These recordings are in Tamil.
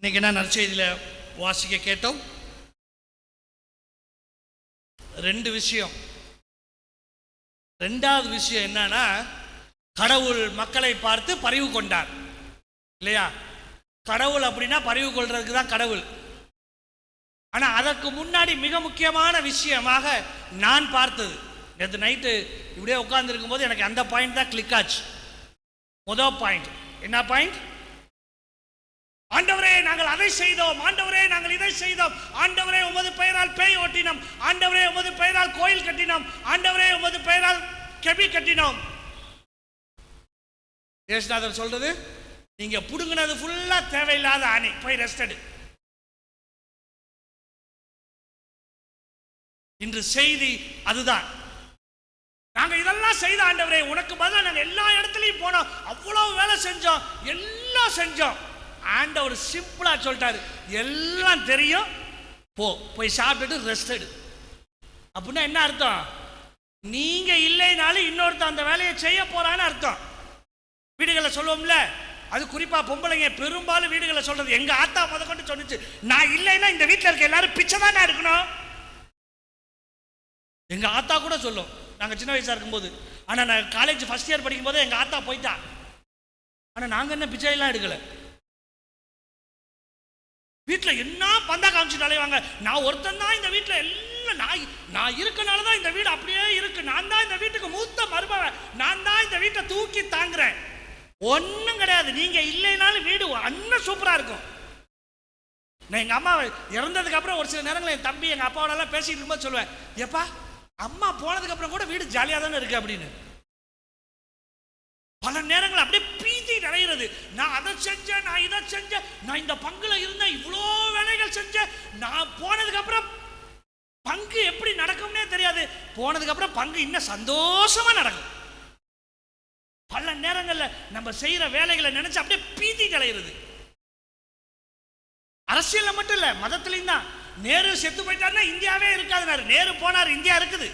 இன்னைக்கு என்ன நற்செய்தியில் வாசிக்க கேட்டோம்? ரெண்டு விஷயம். ரெண்டாவது விஷயம் என்னன்னா கடவுள் மக்களை பார்த்து பரிவு கொண்டார். இல்லையா? கடவுள் அப்படின்னா பரிவு கொள்றதுக்கு தான் கடவுள். ஆனால் அதற்கு முன்னாடி மிக முக்கியமான விஷயமாக நான் பார்த்தது. நேற்று நைட்டு இப்படியே உட்காந்துருக்கும் போது எனக்கு அந்த பாயிண்ட் தான் கிளிக் ஆச்சு. முதல் பாயிண்ட் என்ன பாயிண்ட் ஆண்டவரே நாங்கள் அதை செய்தோம். ஆண்டவரே நாங்கள் இதை செய்தோம். ஆண்டவரே உமது பெயரால் பேய் ஓட்டினோம். ஆண்டவரே உமது பெயரால் கோயில் கட்டினோம். ஆண்டவரே உமது பெயரால் கெபி கட்டினோம். ஏசுநாதர் சொல்றது நீங்க புடுங்கினது ஃபுல்லா தேவையில்லாத ஆணை. போய் ரெஸ்டடு இன்று செய்தி அதுதான். நாங்க இதெல்லாம் செய்த ஆண்டவரே உனக்கு பதிலாக நாங்க எல்லா இடத்துலயும் போனோம். அவ்வளவு வேலை செஞ்சோம். எல்லாம் செஞ்சோம். ஆண்டவர் சிம்பிளா சொல்லிட்டாரு. எல்லாம் தெரியும். போ போய் சாப்பிட்டுட்டு ரெஸ்ட் எடு. அப்படின்னா என்ன அர்த்தம்? நீங்க இல்லைனாலும் இன்னொருத்தன் அந்த வேலையை செய்ய போறான்னு அர்த்தம். வீடுகளை சொல்லுவோம்ல அது குறிப்பா பொம்பளைங்க பெரும்பாலும் வீடுகளை சொல்றது. எங்க ஆத்தா முத கொண்டு சொன்னிச்சு நான் இல்லைன்னா இந்த வீட்டில் இருக்க எல்லாரும் பிச்சை தானே இருக்கணும்? எங்க ஆத்தா கூட சொல்லும். நாங்க சின்ன வயசா இருக்கும்போது. ஆனா நான் காலேஜ் ஃபர்ஸ்ட் இயர் படிக்கும் போதே எங்க ஆத்தா போயிட்டா. ஆனா நாங்க என்ன பிச்சை எல்லாம் வீட்டில் என்ன பந்தா காமிச்சிட்டு அலைவாங்க நான் ஒருத்தன் தான் இந்த வீட்டில் எல்லாம் நான் நான் இருக்கனால தான் இந்த வீடு அப்படியே இருக்கு. நான் தான் இந்த வீட்டுக்கு மூத்த மருமவன் நான் தான் இந்த வீட்டை தூக்கி தாங்குறேன். ஒன்றும் கிடையாது. நீங்கள் இல்லைனாலும் வீடு அண்ணன் சூப்பராக இருக்கும். நான் எங்கள் அம்மா இறந்ததுக்கு அப்புறம் ஒரு சில நேரங்களில் என் தம்பி எங்கள் அப்பாவோடலாம் பேசிட்டு இருக்கும்போது சொல்லுவேன் ஏப்பா அம்மா போனதுக்கப்புறம் கூட வீடு ஜாலியாக தானே இருக்குது அப்படின்னு. பல நேரங்கள் அப்படியே பீதி அடையிறது நான் அதை செஞ்சேன் நான் இதை செஞ்சேன் நான் இந்த பங்குல இருந்தேன் இவ்வளோ வேலைகள் செஞ்சேன். நான் போனதுக்கு அப்புறம் பங்கு எப்படி நடக்கும்னே தெரியாது. போனதுக்கு அப்புறம் பங்கு இன்னும் சந்தோஷமா நடக்கும். பல நேரங்கள்ல நம்ம செய்யற வேலைகளை நினைச்சு அப்படியே பீதி கலையிறது. அரசியல்ல மட்டும் இல்ல மதத்திலையும் தான். நேரு செத்து போயிட்டாருன்னா இந்தியாவே இருக்காதுனாரு. நேரு போனார் இந்தியா இருக்குது.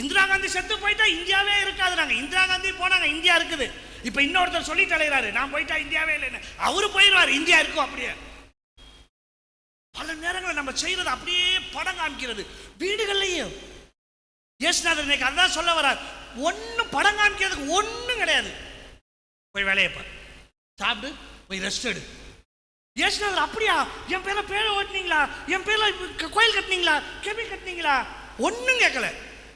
இந்திரா காந்தி செத்து போயிட்டா இந்தியாவே இருக்காது நாங்கள் இந்திரா காந்தி போனாங்க இந்தியா இருக்குது. இப்ப இன்னொருத்தர் சொல்லி தலைகிறாரு நான் போயிட்டா இந்தியாவே இல்லைன்னு. அவரு போயிடுவார். இந்தியா இருக்கும் அப்படியே. பல நேரங்களில் நம்ம செய்யறது அப்படியே படம் காமிக்கிறது. வீடுகள்லையும். இயேசுநாதர் இன்னைக்கு அதான் சொல்ல வரார். ஒன்றும் படம் காமிக்கிறதுக்கு ஒன்றும் கிடையாது. போய் வேலையை பார். சாப்பிடு போய் ரெஸ்ட் எடு. இயேசுநாதர் அப்படியா? என் பேரில் பேரை ஓட்டினீங்களா? என் பேரில் கோயில் கட்டினீங்களா? கெபிள் கட்டினீங்களா? ஒன்றும் கேட்கல.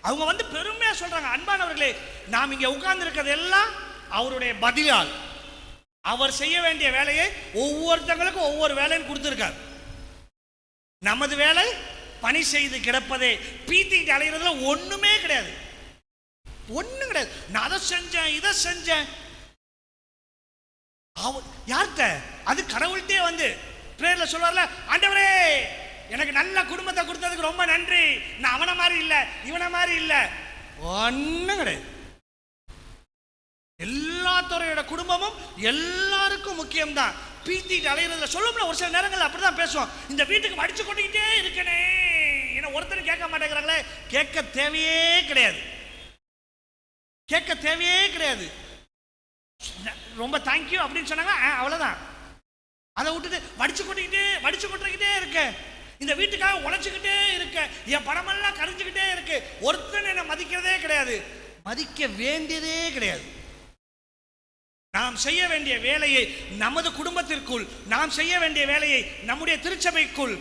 அவங்க வந்து பெருமையாக சொல்கிறாங்க அன்பானவர்களே நாம் இங்கே உட்கார்ந்து இருக்கிறது எல்லாம் அவருடைய பதிலால் அவர் செய்ய வேண்டிய வேலையை ஒவ்வொருத்தங்களுக்கும் ஒவ்வொரு வேலைன்னு கொடுத்துருக்கார். நமது வேலை பணி செய்து கிடப்பதே. பீத்திட்டு அலைகிறதுல ஒன்றுமே கிடையாது. ஒன்றும் கிடையாது. நான் அதை செஞ்சேன் இதை செஞ்சேன். அவர் யார்கிட்ட? அது கடவுள்கிட்டே வந்து பிரேயர்ல சொல்வார்ல ஆண்டவரே எனக்கு நல்ல குடும்பத்தை கொடுத்ததுக்கு ரொம்ப நன்றி. நான் அவனை மாதிரி இல்லை இவனை மாதிரி இல்லை. ஒன்றும் கிடையாது. துறையோட குடும்பமும் எல்லாருக்கும் முக்கியம்தான். பீத்திட்டு அலையிறதுல சொல்லும்ல ஒரு சில நேரங்கள்ல அப்படிதான் பேசுவோம். இந்த வீட்டுக்கு மடிச்சு கொட்டிக்கிட்டே இருக்கனே. என்ன ஒருத்தர் கேட்க மாட்டேங்கிறாங்களே. கேட்க தேவையே கிடையாது. கேட்க தேவையே கிடையாது. ரொம்ப தேங்க்யூ அப்படின்னு சொன்னாங்க. ஆ, அவ்வளவுதான். அதை விட்டுட்டு வடிச்சு கொட்டிக்கிட்டே வடிச்சு கொட்டிக்கிட்டே இருக்க. இந்த வீட்டுக்காக உழைச்சிக்கிட்டே இருக்க. என் பணமெல்லாம் கரைஞ்சுக்கிட்டே இருக்கு. ஒருத்தன் என்னை மதிக்கிறதே கிடையாது. மதிக்க வேண்டியதே கிடையாது. நாம் செய்ய வேண்டிய வேலையை நமது குடும்பத்திற்குள் நாம் செய்ய வேண்டிய வேலையை நம்முடைய திருச்சபைக்குள்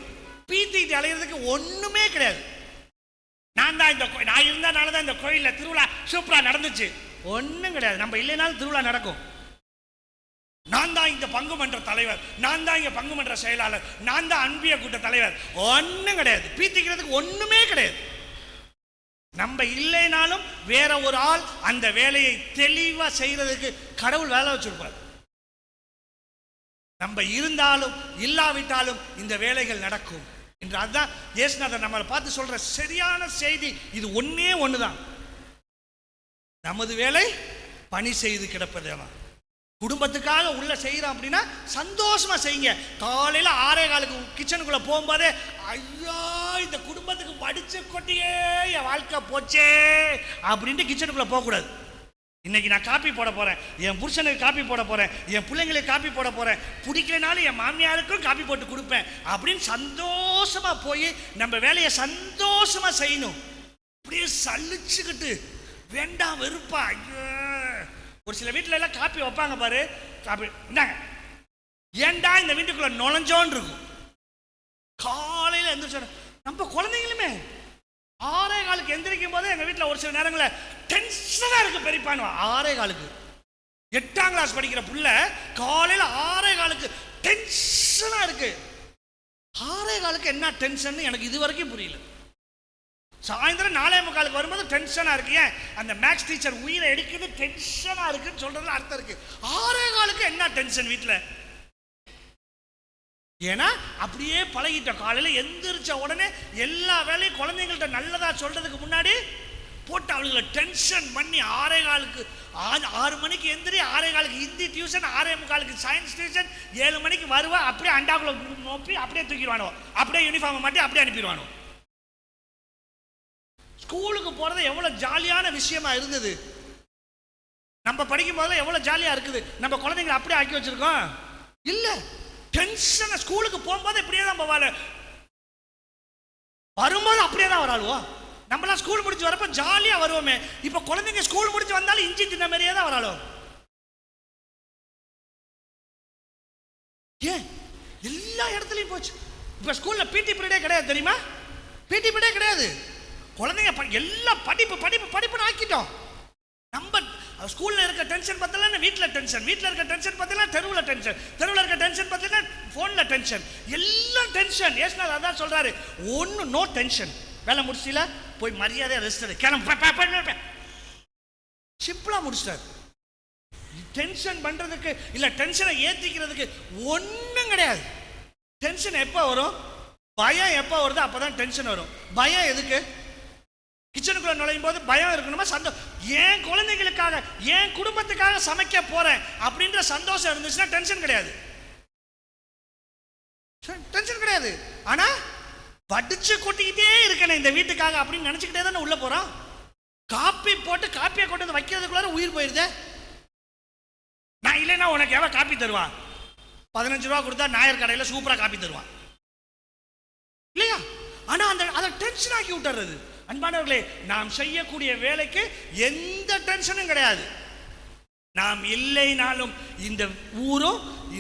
பீத்திட்டு அலையிறதுக்கு ஒண்ணுமே கிடையாது. நான் தான் இந்த கோ- நான் இருந்தனால தான் இந்த கோயிலில் திருவிழா சூப்பரா நடந்துச்சு. ஒன்றும் கிடையாது. நம்ம இல்லைனாலும் திருவிழா நடக்கும். நான் தான் இந்த பங்கு மன்ற தலைவர். நான் தான் இங்க பங்கு மன்ற செயலாளர். நான் தான் அன்பிய கூட்ட தலைவர். ஒன்றும் கிடையாது. பீத்திக்கிறதுக்கு ஒண்ணுமே கிடையாது. நம்ம இல்லைனாலும் வேற ஒரு ஆள் அந்த வேலையை தெளிவா செய்யறதுக்கு கடவுள் வேலை வச்சிருப்பார். நம்ம இருந்தாலும் இல்லாவிட்டாலும் இந்த வேலைகள் நடக்கும். என்று அதுதான் இயேசுநாதர் நம்மளை பார்த்து சொல்ற சரியான செய்தி. இது ஒண்ணே ஒண்ணுதான். நமது வேலை பணி செய்து கிடப்பதேதான் குடும்பத்துக்காக உள்ள செய்யறோம் அப்படின்னா சந்தோஷமா செய்யுங்க. காலையில ஆறே காலுக்கு கிச்சனுக்குள்ள போகும்போதே ஐயோ இந்த குடும்பத்துக்கு படிச்ச கொட்டியே என் வாழ்க்கை போச்சே அப்படின்ட்டு கிச்சனுக்குள்ள போகக்கூடாது. இன்னைக்கு நான் காப்பி போட போறேன். என் புருஷனுக்கு காப்பி போட போறேன். என் பிள்ளைங்களுக்கு காப்பி போட போறேன். பிடிக்கலனாலும் என் மாமியாருக்கும் காப்பி போட்டு கொடுப்பேன். அப்படின்னு சந்தோஷமா போய் நம்ம வேலையை சந்தோஷமா செய்யணும். அப்படியே சலிச்சுக்கிட்டு வேண்டாம் வெறுப்பா ஐயோ ஒரு சில வீட்டில் எல்லாம் காப்பி வைப்பாங்க பாரு. காப்பி இந்தாங்க. ஏன்டா இந்த வீட்டுக்குள்ள நுழைஞ்சோன்னு இருக்கும் காலையில் எந்திரிச்சோட நம்ம குழந்தைங்களுமே. ஆறே காலுக்கு எந்திரிக்கும் போது எங்கள் வீட்டில் ஒரு சில நேரங்களில் டென்ஷனாக இருக்கு பெரியப்பான்னு. ஆறே காலுக்கு. எட்டாம் கிளாஸ் படிக்கிற புள்ள காலையில் ஆறே காலுக்கு டென்ஷனாக இருக்கு. ஆறே காலுக்கு என்ன டென்ஷன் எனக்கு இது வரைக்கும் புரியல. சாயந்தரம் நாலே முக்காலுக்கு வரும்போது டென்ஷனாக இருக்கு. ஏன்? அந்த மேக்ஸ் டீச்சர் உயிரை எடுக்குது டென்ஷனாக இருக்குன்னு சொல்றதுல அர்த்தம் இருக்கு. ஆறே காலுக்கு என்ன டென்ஷன் வீட்டில் ஏன்னா அப்படியே பழகிட்டோம் காலையில் எந்திரிச்ச உடனே எல்லா வேலையும் குழந்தைங்கள்ட்ட நல்லதா சொல்றதுக்கு முன்னாடி போட்டு அவளுங்களை டென்ஷன் பண்ணி ஆறே காலுக்கு ஆறு மணிக்கு எந்திரி ஆறே காலுக்கு ஹிந்தி டியூஷன் ஆறே முக்காலுக்கு சயின்ஸ் டியூஷன் ஏழு மணிக்கு வருவா அப்படியே அண்டாக்குள்ள நோப்பி அப்படியே தூக்கிடுவானோ? அப்படியே யூனிஃபார்மை மாட்டி அப்படியே அனுப்பிடுவானோ? ஸ்கூலுக்கு போறது எவ்வளவு ஜாலியான விஷயமா இருந்தது. நம்ம படிக்கும் போதெல்லாம் எவ்வளவு ஜாலியா இருக்குது. நம்ம குழந்தைங்களை அப்படியே ஆக்கி வச்சிருக்கோம். இல்ல டென்ஷன் ஸ்கூலுக்கு போகும்போது இப்படியே தான் போவாள். வரும்போது அப்படியே தான் வராளுவோ? நம்மளாம் ஸ்கூல் முடிச்சு வரப்ப ஜாலியா வருவோமே. இப்ப குழந்தைங்க ஸ்கூல் முடிச்சு வந்தாலும் இஞ்சி தின்ன மாதிரியே தான் வராளோ? ஏன்? எல்லா இடத்துலயும் போச்சு. இப்ப ஸ்கூல்ல பிடி பீரியடே கிடையாது தெரியுமா? பிடி பீரியடே கிடையாது. குழந்தைங்க எல்லாம் படிப்பு படிப்பு படிப்புன்னு ஆக்கிட்டோம். நம்ம ஸ்கூலில் இருக்க டென்ஷன் பார்த்தலாம் வீட்டில் டென்ஷன் வீட்டில் இருக்க டென்ஷன் பார்த்தீங்கன்னா தெருவில் டென்ஷன் தெருவில் இருக்க டென்ஷன் பார்த்தீங்கன்னா ஃபோனில் டென்ஷன் எல்லாம் டென்ஷன் ஏசுனார் அதான் சொல்கிறாரு ஒன்று நோ டென்ஷன் வேலை முடிச்சில போய் மரியாதையாக ரெஸ்ட் எடு. கிளம்பு. சிம்பிளா முடிச்சிட்டார். டென்ஷன் பண்ணுறதுக்கு இல்லை டென்ஷனை ஏற்றிக்கிறதுக்கு ஒன்றும் கிடையாது. டென்ஷன் எப்போ வரும்? பயம் எப்போ வருதோ அப்போ தான் டென்ஷன் வரும். பயம் எதுக்கு? கிச்சனுக்குள்ள நுழையும் போது பயம் இருக்கணுமா? சந்தோஷம் என் குழந்தைகளுக்காக என் குடும்பத்துக்காக சமைக்க போறேன்? அப்படின்ற சந்தோஷம் இருந்துச்சுன்னா டென்ஷன் கிடையாது. டென்ஷன் கிடையாது. ஆனா படிச்சு கொட்டிக்கிட்டே இருக்கணும் இந்த வீட்டுக்காக அப்படின்னு நினைச்சுக்கிட்டே தானே உள்ள போறோம். காப்பி போட்டு காப்பியை கொண்டு வந்து வைக்கிறதுக்குள்ளார உயிர் போயிருதே. நான் இல்லைன்னா உனக்கு எவன் காப்பி தருவான் பதினஞ்சு ரூபா கொடுத்தா நாயர் கடையில் சூப்பரா காப்பி தருவான் இல்லையா? ஆனா அந்த அதை டென்ஷன் ஆக்கி விட்டுறது. அன்பானவர்களே நாம் செய்யக்கூடிய வேலைக்கு எந்த டென்ஷனும் கிடையாது. நாம் இல்லைனாலும் இந்த ஊரும்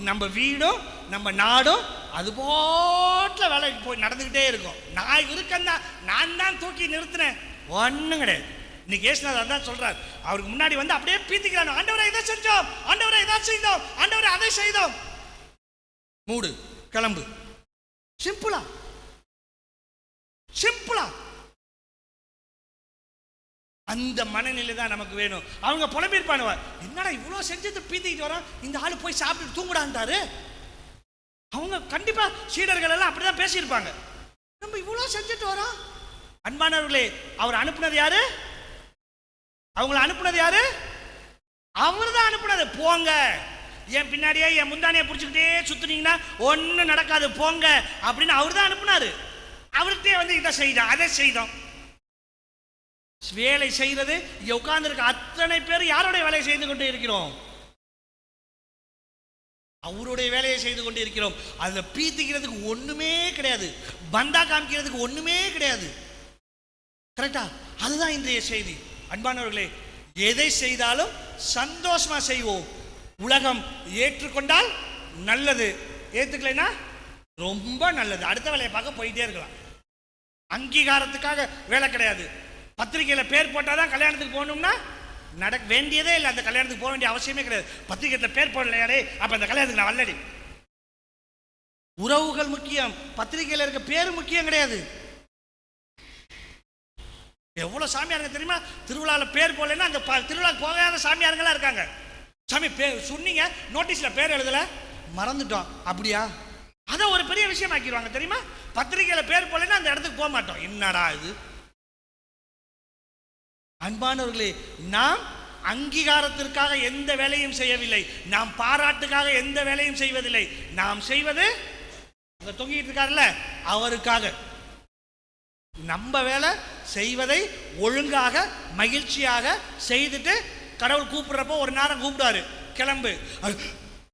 நம்ம வீடும் நம்ம நாடும் அது போட்டில் வேலைக்கு போய் நடந்துக்கிட்டே இருக்கும். நான் இருக்கேன்னா நான் தான் தூக்கி நிறுத்தினேன். ஒன்றும் கிடையாது. இன்னைக்கு ஏசுநாதர் தான் சொல்றார். அவருக்கு முன்னாடி வந்து அப்படியே பீத்திக்கிறான் ஆண்டவரை இதை செஞ்சோம். ஆண்டவரை இதை செய்தோம். ஆண்டவரை அதை செய்தோம். மூடு கிளம்பு. சிம்பிளா சிம்பிளா அந்த மனநிலை தான் நமக்கு வேணும். அவங்க புலம்பிருப்பானுவ என்னடா இவ்வளோ செஞ்சது பீத்திக்கிட்டு வரோம்? இந்த ஆள் போய் சாப்பிட்டு தூங்குடான்ட்டாரு? அவங்க கண்டிப்பாக சீடர்கள் எல்லாம் அப்படிதான் பேசியிருப்பாங்க. நம்ம இவ்வளோ செஞ்சுட்டு வரோம்? அன்பானவர்களே அவர் அனுப்புனது யாரு? அவங்கள அனுப்புனது யாரு? அவர் தான் அனுப்புனது. போங்க. என் பின்னாடியே என் முந்தானியை பிடிச்சிக்கிட்டே சுற்றுனீங்கன்னா ஒன்றும் நடக்காது. போங்க அப்படின்னு அவர் தான் அனுப்புனாரு. அவர்கிட்டே வந்து இதை செய்தோம் அதை செய்தோம். வேலை செய்யறது இங்க உட்கார்ந்திருக்க அத்தனை பேர் யாருடைய வேலையை செய்து கொண்டு இருக்கிறோம்? அவருடைய வேலையை செய்து கொண்டு இருக்கிறோம். அதுல பீத்திக்கிறதுக்கு ஒண்ணுமே கிடையாது. பந்தா காமிக்கிறதுக்கு ஒண்ணுமே கிடையாது. கரெக்டா அதுதான் இன்றைய செய்தி. அன்பானவர்களே எதை செய்தாலும் சந்தோஷமா செய்வோம். உலகம் ஏற்றுக்கொண்டால் நல்லது. ஏற்றுக்கலைன்னா ரொம்ப நல்லது. அடுத்த வேலையை பார்க்க போயிட்டே இருக்கலாம். அங்கீகாரத்துக்காக வேலை கிடையாது. பத்திரிகையில் பேர் போட்டால் தான் கல்யாணத்துக்கு போகணும்னா நடக்க வேண்டியதே இல்லை. அந்த கல்யாணத்துக்கு போக வேண்டிய அவசியமே கிடையாது. பத்திரிகையில் பேர் போடலையாடே அப்போ அந்த கல்யாணத்துக்கு நான் வல்லடி உறவுகள் முக்கியம். பத்திரிகையில் இருக்க பேர் முக்கியம் கிடையாது. எவ்வளோ சாமியாருங்க தெரியுமா? திருவிழாவில் பேர் போடலைன்னா அந்த ப- போகாத சாமியாருங்களாம் இருக்காங்க. சாமி பேர் சொன்னீங்க நோட்டீஸில் பேர் எழுதல. மறந்துட்டோம். அப்படியா? அதை ஒரு பெரிய விஷயம் ஆக்கிடுவாங்க தெரியுமா? பத்திரிகையில் பேர் போடலைன்னா அந்த இடத்துக்கு போக மாட்டோம். என்னடா இது? அன்பானவர்களே நாம் அங்கீகாரத்திற்காக எந்த வேலையும் செய்யவில்லை. நாம் பாராட்டுக்காக எந்த வேலையும் செய்வதில்லை. நாம் செய்வது தொங்கிட்டு இருக்காருல்ல அவருக்காக. நம்ம வேலை செய்வதை ஒழுங்காக மகிழ்ச்சியாக செய்துட்டு கடவுள் கூப்பிடுறப்போ ஒரு நேரம் கூப்பிடுவாரு. கிளம்பு.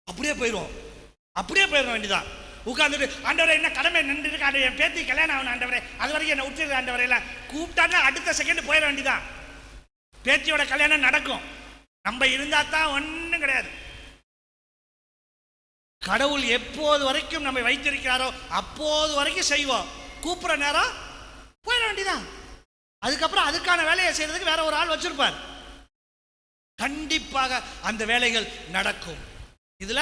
அப்படியே போயிடுவோம் அப்படியே போயிட வேண்டியதான் உட்காந்துட்டு ஆண்டவரை என்ன கடமை நின்று இருக்கு? ஆண்டவரே, என் பேத்தி கல்யாணம் ஆகணும் ஆண்டவரே. அது வரைக்கும் என்ன விட்டுரு ஆண்டவரை. எல்லாம் கூப்பிட்டாங்க அடுத்த செகண்ட் போயிட வேண்டியதான் பேத்தியோட கல்யாணம் நடக்கும். நம்ம இருந்தா தான் ஒன்றும் கிடையாது. கடவுள் எப்போது வரைக்கும் நம்மை வைத்திருக்கிறாரோ அப்போது வரைக்கும் செய்வோம். கூப்பிட்ற நேரம் போயிட வேண்டியதான் அதுக்கப்புறம் அதுக்கான வேலையை செய்யறதுக்கு வேற ஒரு ஆள் வச்சிருப்பார். கண்டிப்பாக அந்த வேலைகள் நடக்கும். இதுல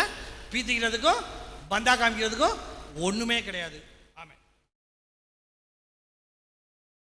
பீத்திக்கிறதுக்கும் பந்தா காமிக்கிறதுக்கும் ஒண்ணுமே கிடையாது.